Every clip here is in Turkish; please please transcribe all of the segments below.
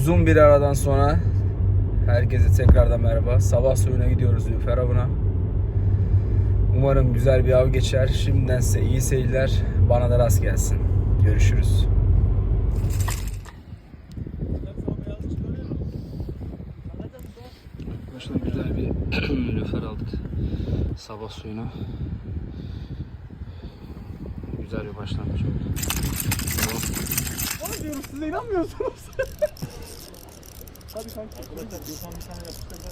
Uzun bir aradan sonra herkese tekrardan merhaba. Sabah suyuna gidiyoruz Lüfer avına. Umarım güzel bir av geçer. Şimdiden size iyi seyirler. Bana da rast gelsin. Görüşürüz. Arkadaşlar güzel bir lüfer aldık. Sabah suyuna. Güzel bir başlangıç oldu. Bana diyorum size inanmıyorsunuz. Hadi kanka. Arkadaşlar Gürkan bir tane yapıştırdı.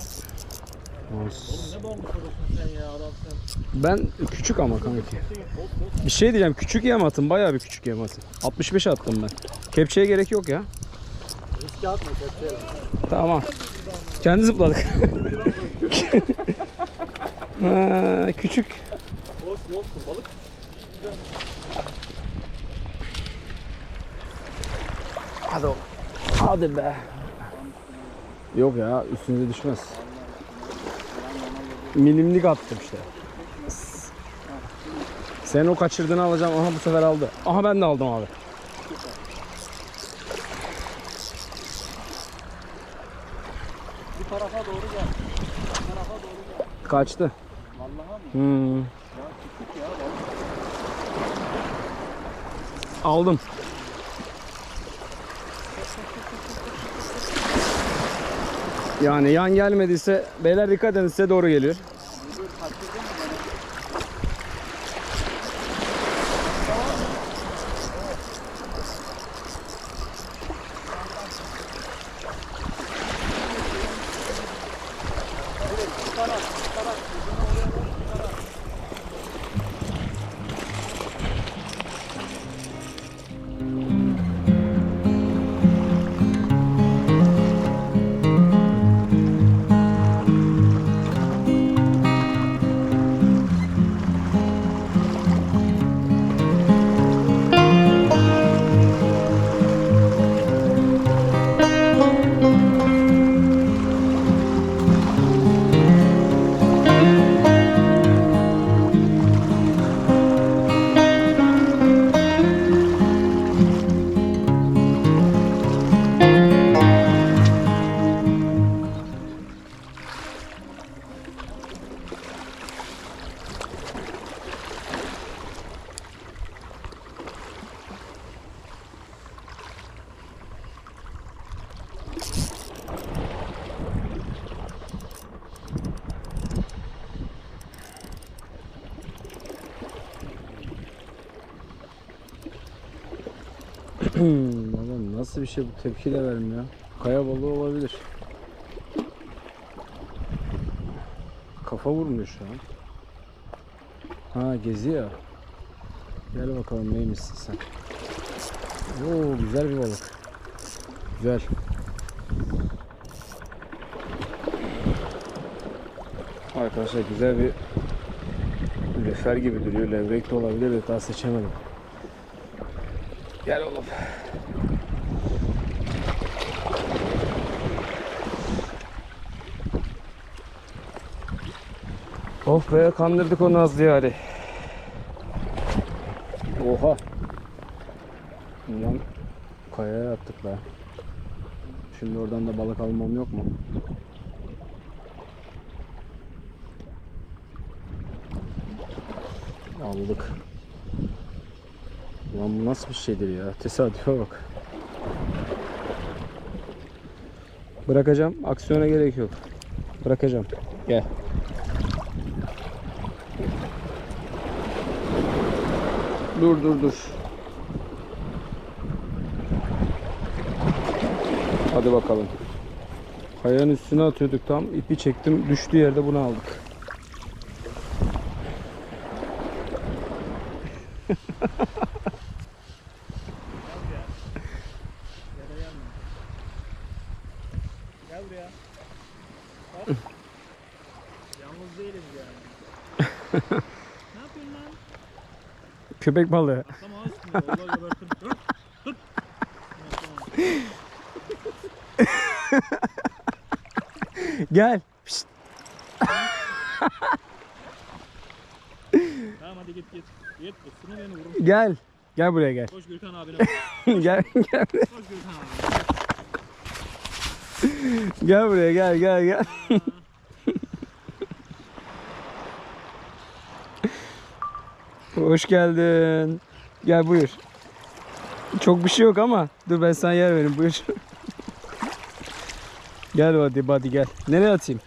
Oğlum ne bağımlı soruyorsun sen ya adamsın. Ben küçük ama kanki. Bir şey diyeceğim. Küçük yem atın. Bayağı bir küçük yem atın. 65 attım ben. Kepçeye gerek yok ya. Riske atma kepçeyle. Tamam. Kendi zıpladık. ha, küçük. Olsun olsun balık. Hadi oğlum. Hadi be. Yok ya üstünüze düşmez. Milimlik attım işte. Sen o kaçırdığını alacağım. Aha bu sefer aldı. Aha ben de aldım abi. Bu tarafa doğru gel. Bu tarafa doğru gel. Kaçtı. Vallahi mi? Hmm. Ya ya balık. Aldım. Yani yan gelmediyse beyler dikkat edin size doğru geliyor. Baba nasıl bir şey bu tepki de vermiyor. Kaya balığı olabilir. Kafa vurmuyor şu an. Ha geziyor. Gel bakalım neymişsin sen. Oo güzel bir balık. Güzel. Arkadaşlar güzel bir lüfer gibi duruyor. Levrek de olabilir de daha seçemedim. Gel oğlum. Of be kandırdık onu az yani. Oha. Ulan kayaya attık be. Şimdi oradan da balık almam yok mu? Aldık. Ulan bu nasıl bir şeydir ya? Tesadüfe bak. Bırakacağım. Aksiyona gerek yok. Bırakacağım. Gel. Dur dur dur. Hadi bakalım. Kayanın üstüne atıyorduk tam. ipi çektim. Düştüğü yerde bunu aldık. Gel buraya. Bak. Yalnız değiliz yani. ne yapıyorsun lan? Köpek balığı. Atlama. Dur. Tut. Gel. Pişt. Tamam hadi git git. Git. Beni vurun. Gel. Gel buraya gel. Koş Gürkan abine. gel gel. Koş Gürkan abi. Gel buraya gel gel gel. Hoş geldin. Gel buyur. Çok bir şey yok ama dur ben sana yer vereyim buyur. gel hadi hadi gel. Nereye atayım?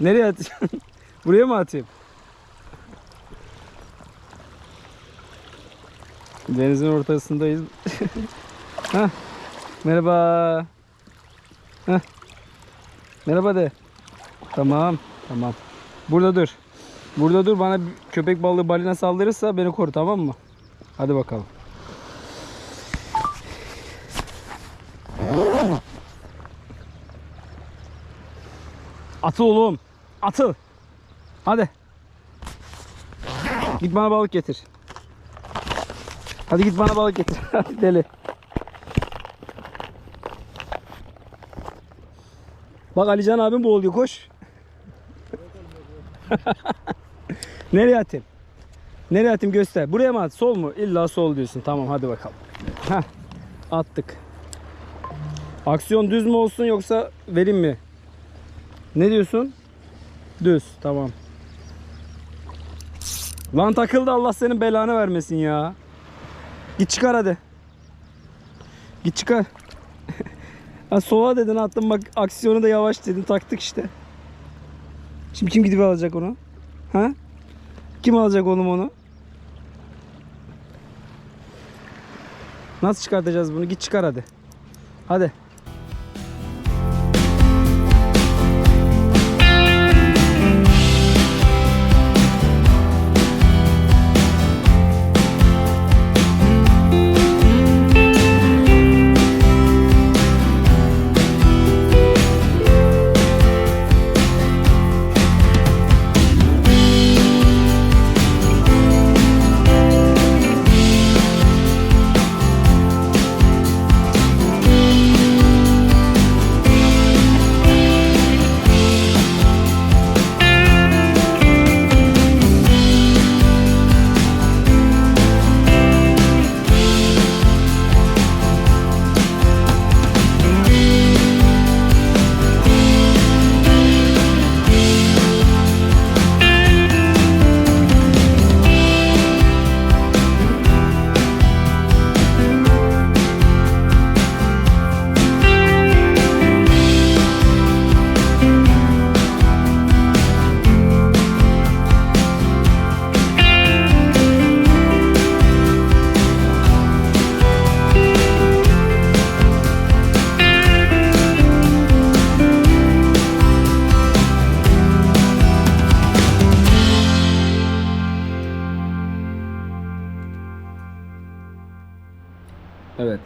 Nereye atayım? Buraya mı atayım? Denizin ortasındayız. Hah. Merhaba. Heh. Merhaba de. Tamam. Tamam. Burada dur. Burada dur bana köpek balığı balina saldırırsa beni koru tamam mı? Hadi bakalım. Atıl oğlum. Atıl. Hadi. Git bana balık getir. Hadi git bana balık getir. Deli. Bak Alican abim boğuluyor koş. Nereye atayım? Nereye atayım göster. Buraya mı at? Sol mu? İlla sol diyorsun. Tamam hadi bakalım. Heh, attık. Aksiyon düz mü olsun yoksa vereyim mi? Ne diyorsun? Düz. Tamam. Lan takıldı Allah senin belanı vermesin ya. Git çıkar hadi. Git çıkar. Ha sola dedin attım bak aksiyonu da yavaş dedin taktık işte. Şimdi kim gidip alacak onu? Ha? Kim alacak oğlum onu? Nasıl çıkartacağız bunu? Git çıkar hadi. Hadi.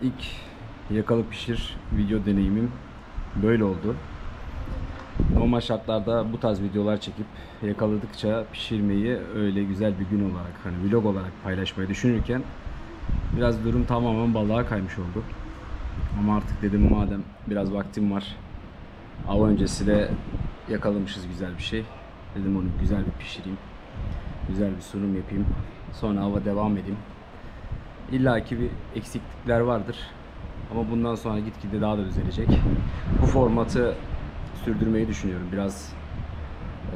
İlk yakalı pişir video deneyimim böyle oldu. Normal şartlarda bu tarz videolar çekip yakaladıkça pişirmeyi öyle güzel bir gün olarak hani vlog olarak paylaşmayı düşünürken biraz durum tamamen balığa kaymış oldu. Ama artık dedim madem biraz vaktim var av öncesi de yakalamışız güzel bir şey. Dedim onu güzel bir pişireyim. Güzel bir sunum yapayım. Sonra ava devam edeyim. İlla ki bir eksiklikler vardır. Ama bundan sonra gitgide daha da düzelecek. Bu formatı sürdürmeyi düşünüyorum. Biraz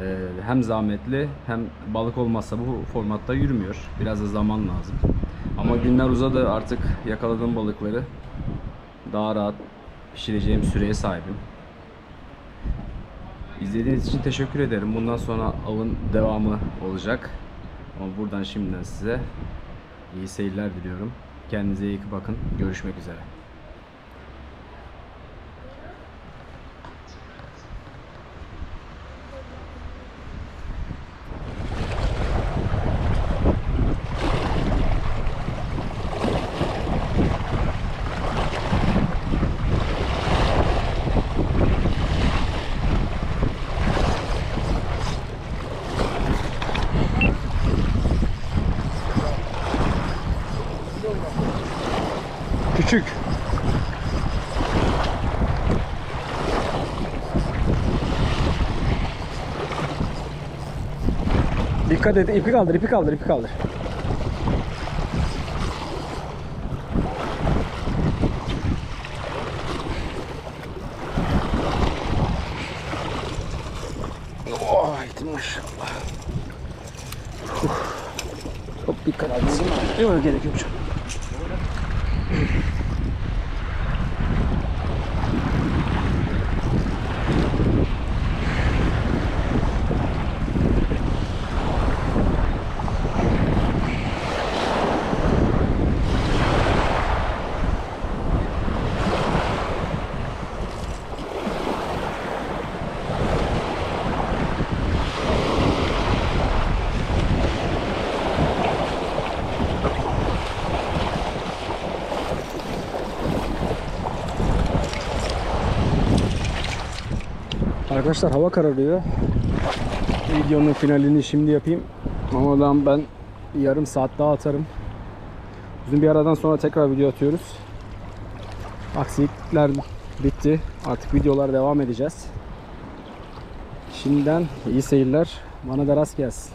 e, hem zahmetli hem balık olmazsa bu formatta yürümüyor. Biraz da zaman lazım. Ama günler uzadı artık yakaladığım balıkları daha rahat pişireceğim süreye sahibim. İzlediğiniz için teşekkür ederim. Bundan sonra avın devamı olacak. Ama buradan şimdiden size iyi seyirler diliyorum. Kendinize iyi bakın. Görüşmek üzere. küçük. Dikkat et, ipi kaldır, ipi kaldır, ipi kaldır. Oh, maşallah. Çok dikkat edin. Yok gerek yok canım. Arkadaşlar hava kararıyor. Videonun finalini şimdi yapayım. Ama ben, yarım saat daha atarım. Uzun bir aradan sonra tekrar video atıyoruz. Aksilikler bitti. Artık videolar devam edeceğiz. Şimdiden iyi seyirler. Bana da rast gelsin.